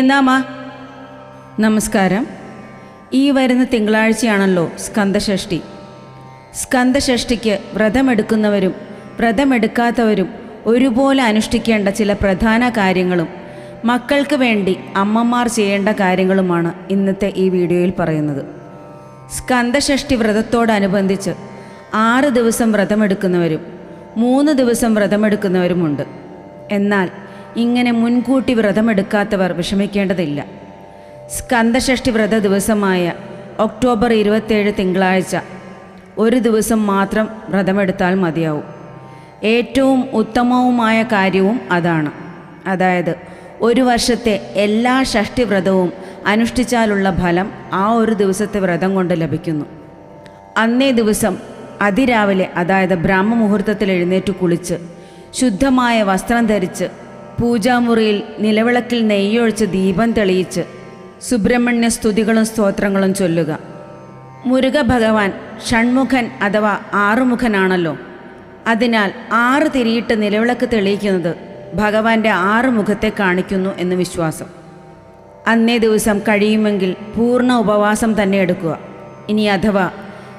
നമ. നമസ്കാരം. ഈ വരുന്ന തിങ്കളാഴ്ചയാണല്ലോ സ്കന്ദഷഷ്ടി സ്കന്ദഷഷ്ടിക്ക് വ്രതമെടുക്കുന്നവരും വ്രതമെടുക്കാത്തവരും ഒരുപോലെ അനുഷ്ഠിക്കേണ്ട ചില പ്രധാന കാര്യങ്ങളും മക്കൾക്ക് വേണ്ടി അമ്മമാർ ചെയ്യേണ്ട കാര്യങ്ങളുമാണ് ഇന്നത്തെ ഈ വീഡിയോയിൽ പറയുന്നത്. സ്കന്ദഷഷ്ടി വ്രതത്തോടനുബന്ധിച്ച് ആറ് ദിവസം വ്രതമെടുക്കുന്നവരും മൂന്ന് ദിവസം വ്രതമെടുക്കുന്നവരുമുണ്ട്. എന്നാൽ ഇങ്ങനെ മുൻകൂട്ടി വ്രതമെടുക്കാത്തവർ വിഷമിക്കേണ്ടതില്ല. സ്കന്ദഷഷ്ടി വ്രത ദിവസമായ ഒക്ടോബർ ഇരുപത്തേഴ് തിങ്കളാഴ്ച ഒരു ദിവസം മാത്രം വ്രതമെടുത്താൽ മതിയാവും. ഏറ്റവും ഉത്തമവുമായ കാര്യവും അതാണ്. അതായത് ഒരു വർഷത്തെ എല്ലാ ഷഷ്ടി വ്രതവും അനുഷ്ഠിച്ചാലുള്ള ഫലം ആ ഒരു ദിവസത്തെ വ്രതം കൊണ്ട് ലഭിക്കുന്നു. അന്നേ ദിവസം അതിരാവിലെ അതായത് ബ്രാഹ്മമുഹൂർത്തത്തിൽ എഴുന്നേറ്റ് കുളിച്ച് ശുദ്ധമായ വസ്ത്രം ധരിച്ച് പൂജാമുറിയിൽ നിലവിളക്കിൽ നെയ്യൊഴിച്ച് ദീപം തെളിയിച്ച് സുബ്രഹ്മണ്യ സ്തുതികളും സ്തോത്രങ്ങളും ചൊല്ലുക. മുരുക ഭഗവാൻ ഷൺമുഖൻ അഥവാ ആറുമുഖനാണല്ലോ. അതിനാൽ ആറ് തിരിയിട്ട് നിലവിളക്ക് തെളിയിക്കുന്നത് ഭഗവാന്റെ ആറ് മുഖത്തെ കാണിക്കുന്നു എന്ന് വിശ്വാസം. അന്നേ ദിവസം കഴിയുമെങ്കിൽ പൂർണ ഉപവാസം തന്നെ എടുക്കുക. ഇനി അഥവാ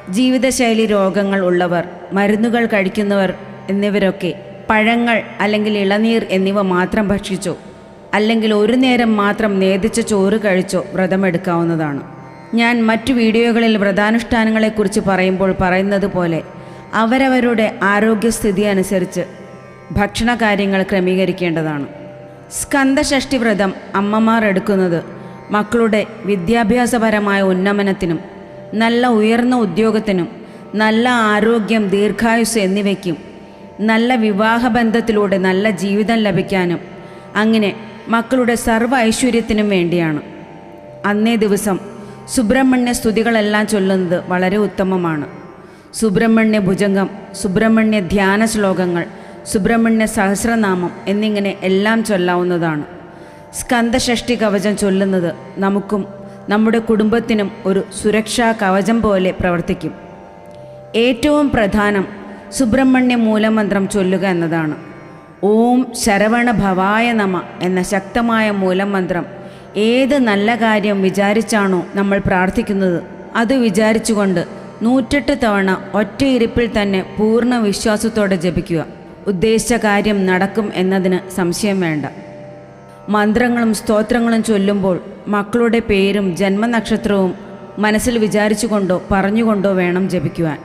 ജീവിതശൈലി രോഗങ്ങൾ ഉള്ളവർ മരുന്നുകൾ കഴിക്കുന്നവർ എന്നിവരൊക്കെ പഴങ്ങൾ അല്ലെങ്കിൽ ഇളനീർ എന്നിവ മാത്രം ഭക്ഷിച്ചോ അല്ലെങ്കിൽ ഒരു നേരം മാത്രം നേതിച്ച ചോറ് കഴിച്ചോ വ്രതമെടുക്കാവുന്നതാണ് ഞാൻ മറ്റു വീഡിയോകളിൽ വ്രതാനുഷ്ഠാനങ്ങളെക്കുറിച്ച് പറയുമ്പോൾ പറയുന്നത് പോലെ അവരവരുടെ ആരോഗ്യസ്ഥിതി അനുസരിച്ച് ഭക്ഷണ കാര്യങ്ങൾ ക്രമീകരിക്കേണ്ടതാണ്. സ്കന്ദഷഷ്ടി വ്രതം അമ്മമാർ എടുക്കുന്നത് മക്കളുടെ വിദ്യാഭ്യാസപരമായ ഉന്നമനത്തിനും നല്ല ഉയർന്ന ഉദ്യോഗത്തിനും നല്ല ആരോഗ്യം ദീർഘായുസ് എന്നിവയ്ക്കും നല്ല വിവാഹബന്ധത്തിലൂടെ നല്ല ജീവിതം ലഭിക്കാനും അങ്ങനെ മക്കളുടെ സർവ ഐശ്വര്യത്തിനും വേണ്ടിയാണ്. അന്നേ ദിവസം സുബ്രഹ്മണ്യ സ്തുതികളെല്ലാം ചൊല്ലുന്നത് വളരെ ഉത്തമമാണ്. സുബ്രഹ്മണ്യ ഭുജംഗം സുബ്രഹ്മണ്യ ധ്യാന ശ്ലോകങ്ങൾ സുബ്രഹ്മണ്യ സഹസ്രനാമം എന്നിങ്ങനെ എല്ലാം ചൊല്ലാവുന്നതാണ്. സ്കന്ദഷഷ്ടി കവചം ചൊല്ലുന്നത് നമുക്കും നമ്മുടെ കുടുംബത്തിനും ഒരു സുരക്ഷാ കവചം പോലെ പ്രവർത്തിക്കും. ഏറ്റവും പ്രധാനം സുബ്രഹ്മണ്യ മൂലമന്ത്രം ചൊല്ലുക എന്നതാണ്. ഓം ശരവണ ഭവായ നമ എന്ന ശക്തമായ മൂലമന്ത്രം ഏത് നല്ല കാര്യം വിചാരിച്ചാണോ നമ്മൾ പ്രാർത്ഥിക്കുന്നത് അത് വിചാരിച്ചുകൊണ്ട് നൂറ്റെട്ട് തവണ ഒറ്റയിരിപ്പിൽ തന്നെ പൂർണ വിശ്വാസത്തോടെ ജപിക്കുക. ഉദ്ദേശിച്ച കാര്യം നടക്കും എന്നതിന് സംശയം വേണ്ട. മന്ത്രങ്ങളും സ്തോത്രങ്ങളും ചൊല്ലുമ്പോൾ മക്കളുടെ പേരും ജന്മനക്ഷത്രവും മനസ്സിൽ വിചാരിച്ചുകൊണ്ടോ പറഞ്ഞുകൊണ്ടോ വേണം ജപിക്കുവാൻ.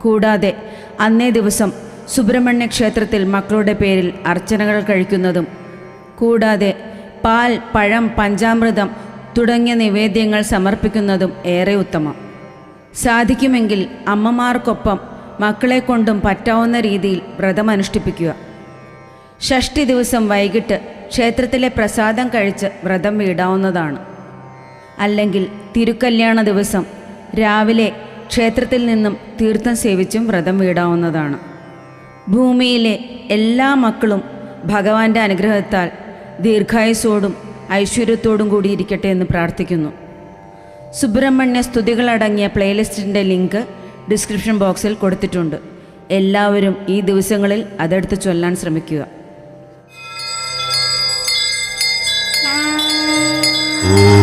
കൂടാതെ അന്നേ ദിവസം സുബ്രഹ്മണ്യ ക്ഷേത്രത്തിൽ മക്കളുടെ പേരിൽ അർച്ചനകൾ കഴിക്കുന്നതും കൂടാതെ പാൽ പഴം പഞ്ചാമൃതം തുടങ്ങിയ നിവേദ്യങ്ങൾ സമർപ്പിക്കുന്നതും ഏറെ ഉത്തമം. സാധിക്കുമെങ്കിൽ അമ്മമാർക്കൊപ്പം മക്കളെ കൊണ്ടും പറ്റാവുന്ന രീതിയിൽ വ്രതം അനുഷ്ഠിപ്പിക്കുക. ഷഷ്ടി ദിവസം വൈകിട്ട് ക്ഷേത്രത്തിലെ പ്രസാദം കഴിച്ച് വ്രതം വീടാവുന്നതാണ്. അല്ലെങ്കിൽ തിരുക്കല്യാണ ദിവസം രാവിലെ ക്ഷേത്രത്തിൽ നിന്നും തീർത്ഥം സേവിച്ചും വ്രതം വീടാവുന്നതാണ്. ഭൂമിയിലെ എല്ലാ മക്കളും ഭഗവാന്റെ അനുഗ്രഹത്താൽ ദീർഘായുസോടും ഐശ്വര്യത്തോടും കൂടിയിരിക്കട്ടെ എന്ന് പ്രാർത്ഥിക്കുന്നു. സുബ്രഹ്മണ്യ സ്തുതികളടങ്ങിയ പ്ലേലിസ്റ്റിന്റെ ലിങ്ക് ഡിസ്ക്രിപ്ഷൻ ബോക്സിൽ കൊടുത്തിട്ടുണ്ട്. എല്ലാവരും ഈ ദിവസങ്ങളിൽ അതെടുത്ത് ചൊല്ലാൻ ശ്രമിക്കുക. ഓം